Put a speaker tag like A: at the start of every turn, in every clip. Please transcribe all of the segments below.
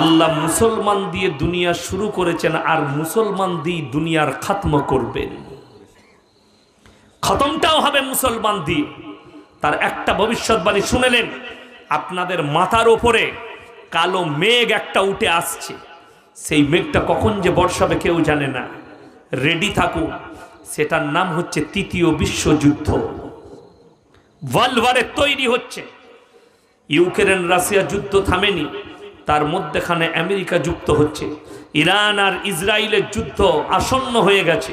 A: আল্লাহ মুসলমান দিয়ে দুনিয়া শুরু করেছেন আর মুসলমান দিয়ে দুনিয়ার খাত্ম করবেন। খতমটাও হবে মুসলমান দিয়ে। তার একটা ভবিষ্যৎবাণী শুনেলেন আপনাদের মাথার ওপরে কালো মেঘ একটা উঠে আসছে। সেই মেঘটা কখন যে বর্ষাবে কেউ জানে না। রেডি থাকুন, সেটার নাম হচ্ছে তৃতীয় বিশ্বযুদ্ধ। ওয়ার্ল্ড ওয়ারে তৈরি হচ্ছে। ইউক্রেন রাশিয়া যুদ্ধ থামেনি। তার মধ্যেখানে আমেরিকা যুক্ত হচ্ছে। ইরান আর ইসরায়েলের যুদ্ধ আসন্ন হয়ে গেছে।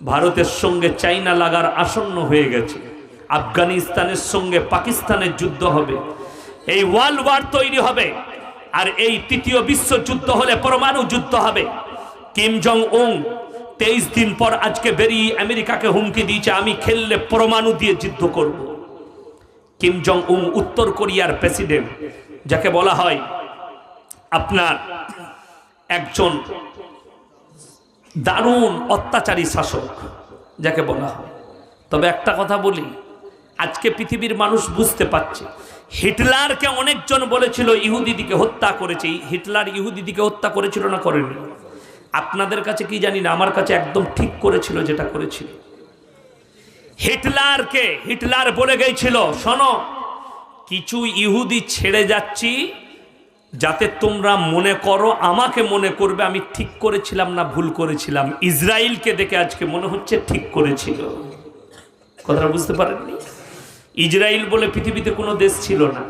A: ভারতের সঙ্গে চাইনা লাগার আসন্ন হয়ে গেছে। আফগানিস্তানের সঙ্গে পাকিস্তানের যুদ্ধ হবে। এই ওয়ার্ল্ড ওয়ার তৈরি হবে। আর এই তৃতীয় বিশ্বযুদ্ধ হলে পরমাণু যুদ্ধ হবে। কিম জং উং তেইশ দিন পর আজকে বেরিয়ে আমেরিকাকে হুমকি দিয়েছে, আমি খেললে পরমাণু দিয়ে যুদ্ধ করব। কিম জং উং উত্তর কোরিয়ার প্রেসিডেন্ট, যাকে বলা হয় আপনার একজন দারুণ অত্যাচারী শাসক, যাকে বলা হয়। তবে একটা কথা বলি, আজকে পৃথিবীর মানুষ বুঝতে পারছে, হিটলারকে অনেকজন বলেছিল ইহুদিদিকে হত্যা করেছে। হিটলার ইহুদিদিকে হত্যা করেছিল না করেনি? আপনাদের কাছে কি জানি না, আমার কাছে একদম ঠিক করেছিল যেটা করেছিল। হিটলারকে, হিটলার বলে গেছিল, শোনো, কিছু ইহুদি ছেড়ে যাচ্ছি যাতে তোমরা মনে করো, আমাকে মনে করবে, আমি ঠিক করেছিলাম না ভুল করেছিলাম। ইসরায়েলকে দেখে আজকে মনে হচ্ছে ঠিক করেছিল। কথাটা বুঝতে পারেননি? ইসরায়েল বলে পৃথিবীতে কোনো দেশ ছিল না।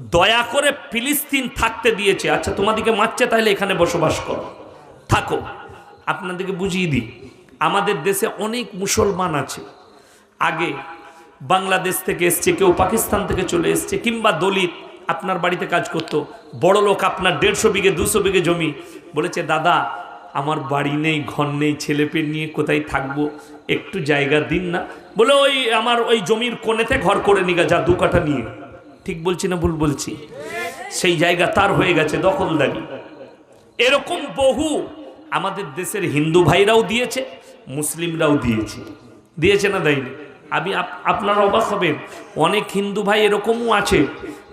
A: দয়া করে ফিলিস্তিন থাকতে দিয়েছে। আচ্ছা তোমাদেরকে মারছে তাহলে এখানে বসবাস করো। থাকো। আপনাদেরকে বুঝিয়ে দিই, আমাদের দেশে অনেক মুসলমান আছে। আগে বাংলাদেশ থেকে এসছে, কেউ পাকিস্তান থেকে চলে এসছে, কিংবা দলিত। আপনার বাড়িতে কাজ করতো। বড় লোক আপনার দেড়শো বিঘে, দুশো বিঘে জমি। বলেছে, দাদা, আমার বাড়ি নেই, ঘর নেই ছেলে পেয়ে নিয়ে কোথায় থাকব? একটু জায়গা দিন না। বলে, ওই আমার ওই জমির কোণেতে ঘর করে নিগা যা দু কাঠা নিয়ে। ঠিক বলছি না ভুল বলছি? সেই জায়গা তার হয়ে গেছে দখলদারি। এরকম বহু আমাদের দেশের হিন্দু ভাইরাও দিয়েছে, মুসলিমরাও দিয়েছে। দিয়েছে না দেয়নি? আমি আপ- আপনারা অবাক হবেন। অনেক হিন্দু ভাই এরকমও আছে।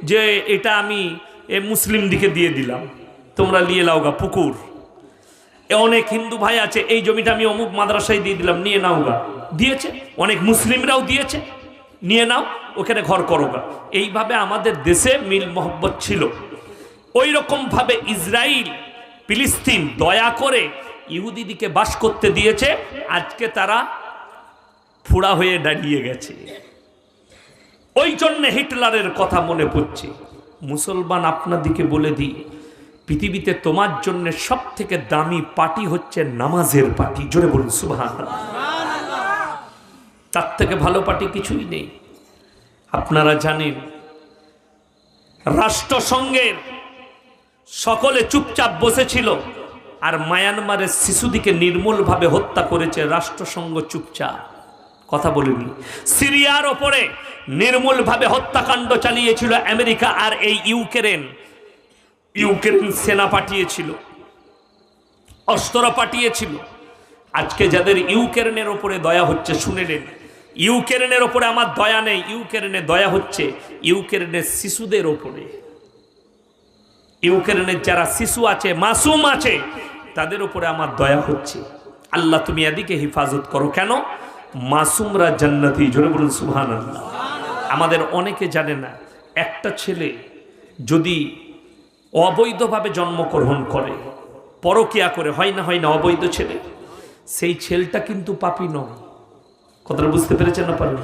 A: যে এটা আমি এ মুসলিম দিকে দিয়ে দিলাম। তোমরা নিয়ে লাওগা পুকুর। অনেক হিন্দু ভাই আছে, এই জমিটা আমি অমুক মাদ্রাসায় দিয়ে দিলাম, নিয়ে নাও গা। দিয়েছে, অনেক মুসলিমরাও দিয়েছে, নিয়ে নাও, ওখানে ঘর করো গা। এইভাবে আমাদের দেশে মিল মোহব্বত ছিল। ওই রকম ভাবে ইসরায়েল ফিলিস্তিন দয়া করে ইহুদিদিকে বাস করতে দিয়েছে, আজকে তারা ফুড়া হয়ে দাঁড়িয়ে গেছে। ওই জন্য হিটলারের কথা মনে পড়ছে। মুসলমান আপনাদিকে বলে দিই, পৃথিবীতে তোমার জন্য সব থেকে দামি পার্টি হচ্ছে নামাজের পার্টি। জোরে বলুন সুভান তার থেকে ভালো পার্টি কিছুই নেই। আপনারা জানেন, রাষ্ট্রসংঘের সকলে চুপচাপ বসেছিল আর মায়ানমারের শিশুদিকে নির্মূলভাবে হত্যা করেছে রাষ্ট্রসংঘ চুপচাপ। কথা বলিনি। সিরিয়ার ওপরে নির্মূলভাবে হত্যাকাণ্ড চালিয়েছিল আমেরিকা আর এই ইউক্রেন। ইউক্রেন সেনা পাঠিয়েছিল, অস্ত্র পাঠিয়েছিল। আজকে যাদের ইউক্রেনের ওপরে দয়া হচ্ছে শুনে নেন ইউক্রেনের ওপরে আমার দয়া নেই, ইউক্রেনে দয়া হচ্ছে ইউক্রেনের শিশুদের ওপরে। ইউক্রেনের যারা শিশু আছে, মাসুম আছে, তাদের উপরে আমার দয়া হচ্ছে। আল্লাহ তুমি এদিকে হেফাজত করো। কেন? মাসুমরা জান্নাতি, জোরে বলুন সুহান আল্লাহ আমাদের অনেকে জানে না, একটা ছেলে যদি অবৈধভাবে জন্মগ্রহণ করে, পরকিয়া করে, হয় না হয় না, অবৈধ ছেলে, সেই ছেলেটা কিন্তু পাপি নয়। কথাটা বুঝতে পেরেছেন না পারেন?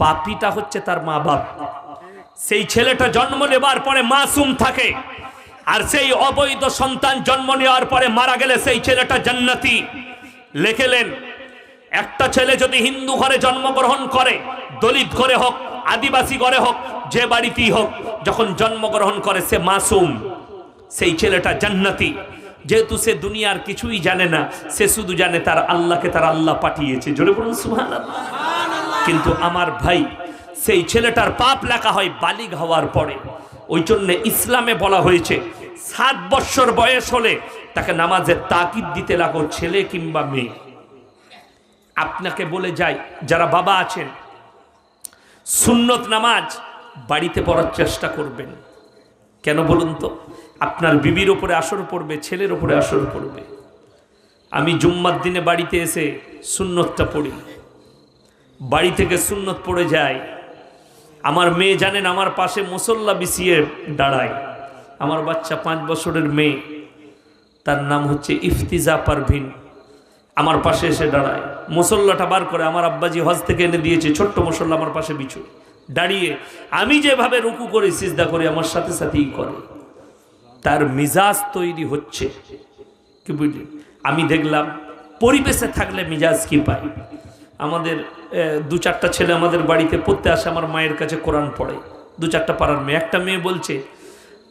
A: পাপিটা হচ্ছে তার মা বাপ। সেই ছেলেটা জন্ম নেবার পরে মাসুম থাকে, আর সেই অবৈধ সন্তান জন্ম নেওয়ার পরে মারা গেলে সেই ছেলেটা জান্নাতি। লেখেলেন একটা ছেলে যদি হিন্দু ঘরে জন্মগ্রহণ করে, দলিত ঘরে হোক আদিবাসী ঘরে হোক, যে বাড়িতেই হোক, যখন জন্মগ্রহণ করে সে মাসুম, সেই ছেলেটা জান্নাতি। যেহেতু সে দুনিয়ার কিছুই জানে না, সে শুধু জানে তার আল্লাহকে তার আল্লাহ পাঠিয়েছে। জোরে বলুন, সুবহানাল্লাহ। কিন্তু আমার ভাই, সেই ছেলেটার পাপ লেখা হয় বালিগ হওয়ার পরে। ওই জন্য ইসলামে বলা হয়েছে, সাত বৎসর বয়স হলে তাকে নামাজের তাকিদ দিতে লাগো, ছেলে কিংবা মেয়ে। আপনাকে বলে যাই, যারা বাবা আছেন সুন্নত নামাজ বাড়িতে পড়ার চেষ্টা করবেন। কেন বলুন তো? আপনার বিবির ওপরে আসর পড়বে, ছেলের ওপরে আসর পড়বে। আমি জুম্মার দিনে বাড়িতে এসে সুন্নতটা পড়ি। বাড়ি থেকে সুন্নত পড়ে যায় আমার মেয়ে জানেন, আমার পাশে মুসল্লা বিছিয়ে দাঁড়ায়। আমার বাচ্চা পাঁচ বছরের মেয়ে। তার নাম হচ্ছে ইফতিজা পারভিন। আমার পাশে এসে দাঁড়ায়। মুসল্লাটা বার করে আমার আব্বাজি হজ থেকে এনে দিয়েছে, ছোট্ট মুসল্লা আমার পাশে বিছু দাঁড়িয়ে আমি যেভাবে রুকু করি, সিজদা করি, আমার সাথে সাথেই করে। তার মিজাজ তৈরি হচ্ছে। কি বুঝলি আমি দেখলাম, পরিবেশে থাকলে মিজাজ কি পাই আমাদের দু চারটা ছেলে আমাদের বাড়িতে পড়তে আসে, আমার মায়ের কাছে কোরআন পড়ে। দু চারটা পাড়ার মেয়ে, একটা মেয়ে বলছে,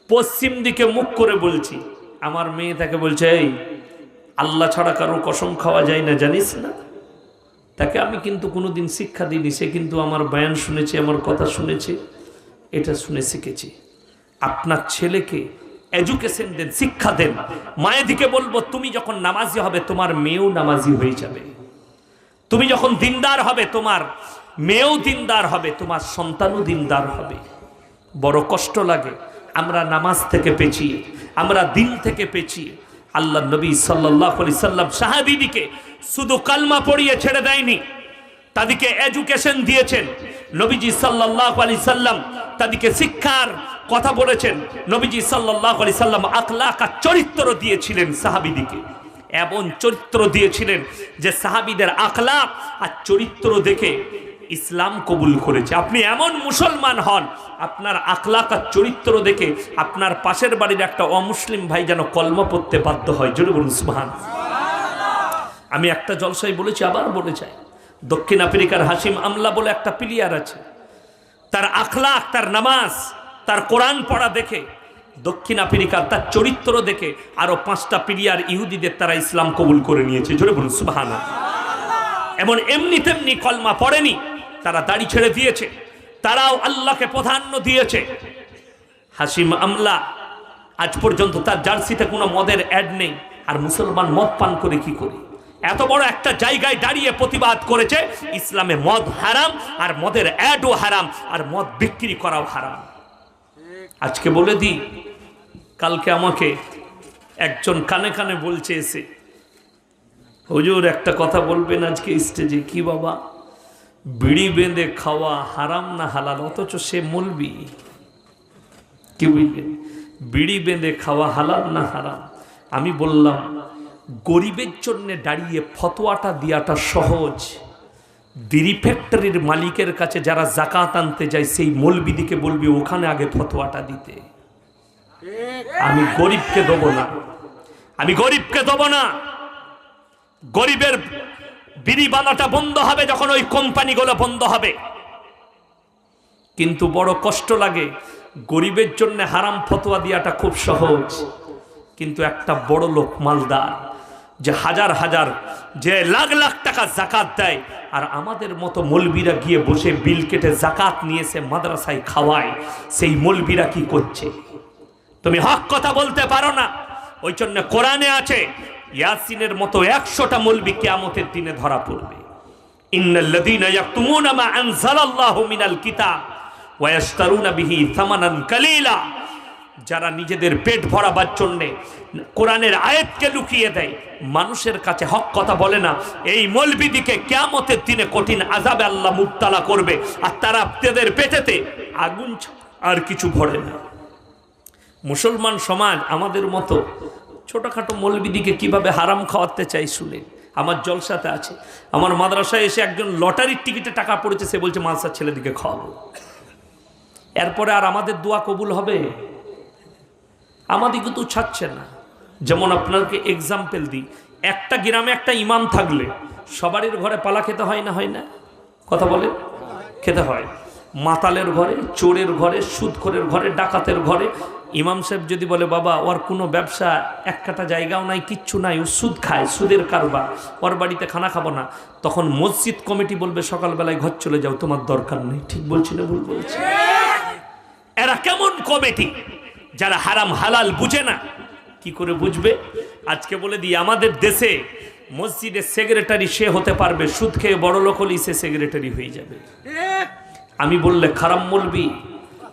A: পশ্চিম দিকে মুখ করে বলছি। আমার মেয়ে তাকে বলছে, এই আল্লাহ ছাড়া কারও কসম খাওয়া যায় না, জানিস না? তাকে আমি কিন্তু কোনোদিন শিক্ষা দিইনি, সে কিন্তু আমার বয়ান শুনেছে, আমার কথা শুনেছে, এটা শুনে শিখেছি। আপনার ছেলেকে এডুকেশন দেন, শিক্ষা দেন। মায়েদিকে বলব, তুমি যখন নামাজি হবে, তোমার মেয়েও নামাজি হয়ে যাবে। তুমি যখন দিনদার হবে, তোমার মেয়েও দিনদার হবে, তোমার সন্তানও দিনদার হবে। বড় কষ্ট লাগে, আমরা নামাজ থেকে পেছিয়ে আমরা দিন থেকে পেছিয়ে আল্লাহ নবী সাল্লাহ আলি সাল্লাম সাহাবিদিকে শুধু কালমা পড়িয়ে ছেড়ে দেয়নি, তাদেরকে এডুকেশন দিয়েছেন। নবীজি সাল্লাহ আলি সাল্লাম তাদেরকে শিক্ষার কথা বলেছেন। নবীজি সাল্লাহ আলি সাল্লাম আকলাকা চরিত্র দিয়েছিলেন সাহাবিদিকে। এমন চরিত্র দিয়েছিলেন যে সাহাবিদের আখলাক আর চরিত্র দেখে ইসলাম কবুল করেছে। আপনি এমন মুসলমান হন, আপনার আখলাক আর চরিত্র দেখে আপনার পাশের বাড়ির একটা অমুসলিম ভাই যেন কলম পড়তে বাধ্য হয়। জোরে বলুন, সুবহান। আমি একটা জলসাই বলেছি, আবার বলে চাই দক্ষিণ আফ্রিকার হাসিম আমলা বলে একটা প্লেয়ার আছে। তার আখলাক তার নামাজ, তার কোরআন পড়া দেখে, দক্ষিণ আফ্রিকার তার চরিত্র দেখে আরও পাঁচটা প্লেয়ার ইহুদিদের তারা ইসলাম কবুল করে নিয়েছে। জোরে বলুন সুবাহানা এমন এমনি তেমনি কলমা পড়েনি তারা দাড়ি ছেড়ে দিয়েছে, তারাও আল্লাহকে প্রাধান্য দিয়েছে। হাসিম আমলা, আজ পর্যন্ত তার জার্সিতে কোনো মদের অ্যাড নেই, আর মুসলমান মদ পান করে কি করে? এত বড় একটা জায়গায় দাঁড়িয়ে প্রতিবাদ করেছে, ইসলামে মদ হারাম, আর মদের অ্যাডও হারাম, আর মদ বিক্রি করাও হারাম। আজকে বলে দিই, কালকে আমাকে একজন কানে কানে বলছে এসে, হুজুর, একটা কথা বলবেন আজকে স্টেজে কি বাবা? বিড়ি বেঁধে খাওয়া হারাম না হালাল? অথচ সে মলবি। কি বুঝলেন বিড়ি বেঁধে খাওয়া হালাল না হারাম? আমি বললাম, গরিবের জন্য দাঁড়িয়ে ফতোয়াটা দেওয়াটা সহজ। বিড়ি ফ্যাক্টরির মালিকের কাছে যারা জাকাত আনতে যায়, সেই মলবিদিকে বলবি, ওখানে আগে ফতোয়াটা দিতে। আমি গরিবকে দেবো না। আমি গরিবকে দেবো না। গরিবের বিড়ি বানাটা বন্ধ হবে যখন ওই কোম্পানিগুলো বন্ধ হবে। কিন্তু বড় কষ্ট লাগে, গরিবের জন্য হারাম ফতোয়া দেওয়াটা খুব সহজ। কিন্তু একটা বড় লোক মালদার, যে হাজার হাজার, যে লাখ লাখ টাকা জাকাত দেয়, আর আমাদের মতো মলবিরা গিয়ে বসে বিল কেটে জাকাত নিয়ে সে মাদ্রাসায় খাওয়ায়, সেই মলবিরা কি করছে? তুমি হক কথা বলতে পারো না। ওই জন্য কোরআনে আছে ইয়াসিনের মতো একশোটা মলবি কেয়ামতের দিনে ধরা পড়বে। ইন্নাল্লাযীনা ইয়াকতুমুনা মা আনজালাল্লাহু মিনাল কিতাব ওয়া ইয়াশতারুনা বিহি থামানান কালীলা। যারা নিজেদের পেট ভরাবার জন্যে কোরআনের আয়াতকে লুকিয়ে দেয়, মানুষের কাছে হক কথা বলে না, এই মলবিদিকে কেয়ামতের দিনে কঠিন আজাবে আল্লাহ মুক্তালা করবে, আর তারা তাদের পেটেতে আগুন আর কিছু ভরে না। মুসলমান সমাজ আমাদের মতো ছোটোখাটো মৌলবিদিকে কীভাবে হারাম খাওয়াতে চাই শুনে। আমার জলসাতে আছে। আমার মাদ্রাসায় এসে একজন লটারির টিকিটে টাকা পড়েছে, সে বলছে মালসার ছেলেদিকে খাওয়াবো। এরপরে আর আমাদের দোয়া কবুল হবে? আমাদিকে তো ছাড়ছে না। যেমন আপনাকে এক্সাম্পল দিই। একটা গ্রামে একটা ইমাম থাকলে সবারই ঘরে পালা খেতে হয় না হয় না? কথা বলে? খেতে হয়। মাতালের ঘরে, চোরের ঘরে, সুদখোরের ঘরে, ডাকাতের ঘরে ইমাম সাহেব যদি বলে, বাবা, ওর কোনো ব্যবসা, এক কাটা জায়গাও নাই, কিচ্ছু নাই, ও সুদ খায়, সুদের কারবার, ওর বাড়িতে খানা খাব না। তখন মসজিদ কমিটি বলবে, সকালবেলায় ঘর চলে যাও, তোমার দরকার নেই। ঠিক বলছি না ভুল বলছি? এরা কেমন কমিটি যারা হারাম হালাল বুঝে না? কি করে বুঝবে? আজকে বলে দিই, আমাদের দেশে মসজিদের সেক্রেটারি সে হতে পারবে, সুদ খেয়ে বড় লোক হলেই সে সেক্রেটারি হয়ে যাবে। আমি বললে, খারাপ বলবি?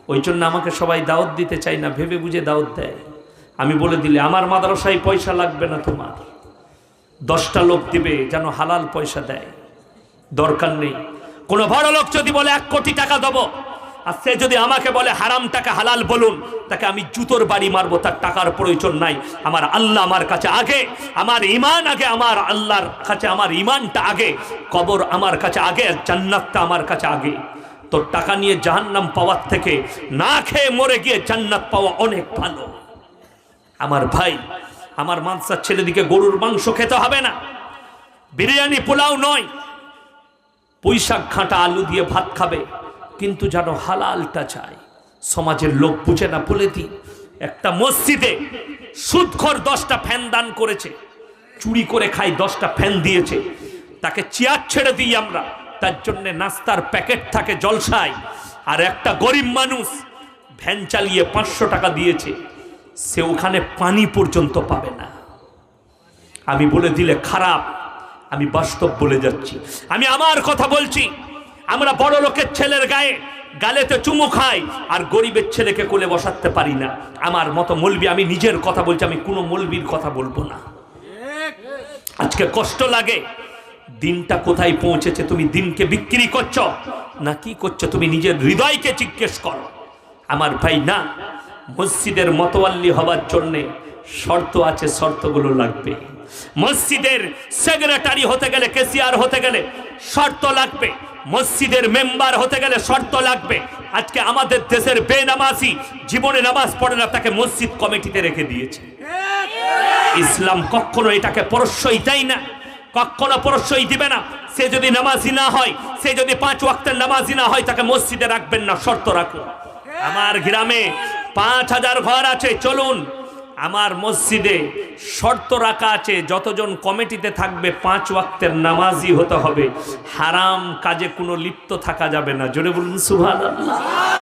A: ওই জন্য আমাকে সবাই দাওয়াত দিতে চাই না, ভেবে বুঝে দাওয়াত দেয়। আমি বলে দিলে, আমার মাদ্রাসায় পয়সা লাগবে না তোমার। দশটা লোক দিবে যেন হালাল পয়সা দেয়। দরকার নেই। কোনো বড় লোক যদি বলে, এক কোটি টাকা দেবো। আর সে যদি আমাকে বলে, হারাম টাকা হালাল বলুন, তাকে আমি জুতোর বাড়ি মারবো, তার টাকার প্রয়োজন নাই। আমার আল্লাহ আমার কাছে আগে, আমার ইমান আগে, আমার আল্লাহর কাছে, আমার ইমানটা আগে, কবর আমার কাছে আগে, জান্নাতটা আমার কাছে আগে। তোর টাকা নিয়ে জাহান্নাম পাওয়ার থেকে না খেয়ে মরে গিয়ে জান্নাত পাওয়া অনেক ভালো। আমার ভাই, আমার মাংসার ছেলেদিকে গরুর মাংস খেতে হবে না। বিরিয়ানি পোলাও নয়। পুঁইশাক খাঁটা আলু দিয়ে ভাত খাবে, কিন্তু যেন হালালটা চায়। সমাজের লোক বুঝে না বলে দিই, একটা মসজিদে সুদখর দশটা ফ্যান দান করেছে, চুরি করে খাই দশটা ফ্যান দিয়েছে, তাকে চেয়ার ছেড়ে দিই আমরা। তার জন্যে নাস্তার প্যাকেট থাকে জলসায়। আর একটা গরিব মানুষ ভ্যান চালিয়ে পাঁচশো টাকা দিয়েছে, সে ওখানে পানি পর্যন্ত পাবে না। আমি বলে দিলে খারাপ, আমি বাস্তব বলে যাচ্ছি। আমি আমার কথা বলছি, আমরা বড় লোকের ছেলের গায়ে গালেতে চুমু খাই, আর গরিবের ছেলেকে কোলে বসাতে পারি না। আমার মতো মলবি, আমি নিজের কথা বলছি, আমি কোনো মলবির কথা বলব না। আজকে কষ্ট লাগে দিনটা কোথায় পৌঁছেছে তুমি দিনকে বিক্রি করছ? না কি করছ তুমি নিজের হৃদয়কে জিজ্ঞেস করো। আমার ভাই, না, মসজিদের মতোয়াল্লি হবার জন্যে শর্ত আছে, শর্তগুলো লাগবে। মসজিদের সেক্রেটারি হতে গেলে কেসিয়ার হতে গেলে শর্ত লাগবে। মসজিদের মেম্বার হতে গেলে শর্ত লাগবে। আজকে আমাদের দেশের বেনামাজি জীবনে নামাজ পড়ে না, তাকে মসজিদ কমিটিতে রেখে দিয়েছে। ইসলাম কখনো এটাকে প্রশ্রয় দেয় না। কখনো প্রশ্রয় দিবে না। সে যদি নামাজি না হয়, সে যদি পাঁচ ওয়াক্তের নামাজি না হয়, তাকে মসজিদে রাখবেন না, শর্ত রাখুন। আমার গ্রামে পাঁচ হাজার ঘর আছে, চলুন। আমার মসজিদে শর্ত রাখা আছে, যতজন কমিটিতে থাকবে, পাঁচ ওয়াক্তের নামাজি হতে হবে। হারাম কাজে কোনো লিপ্ত থাকা যাবে না। জোরে বলুন সুভান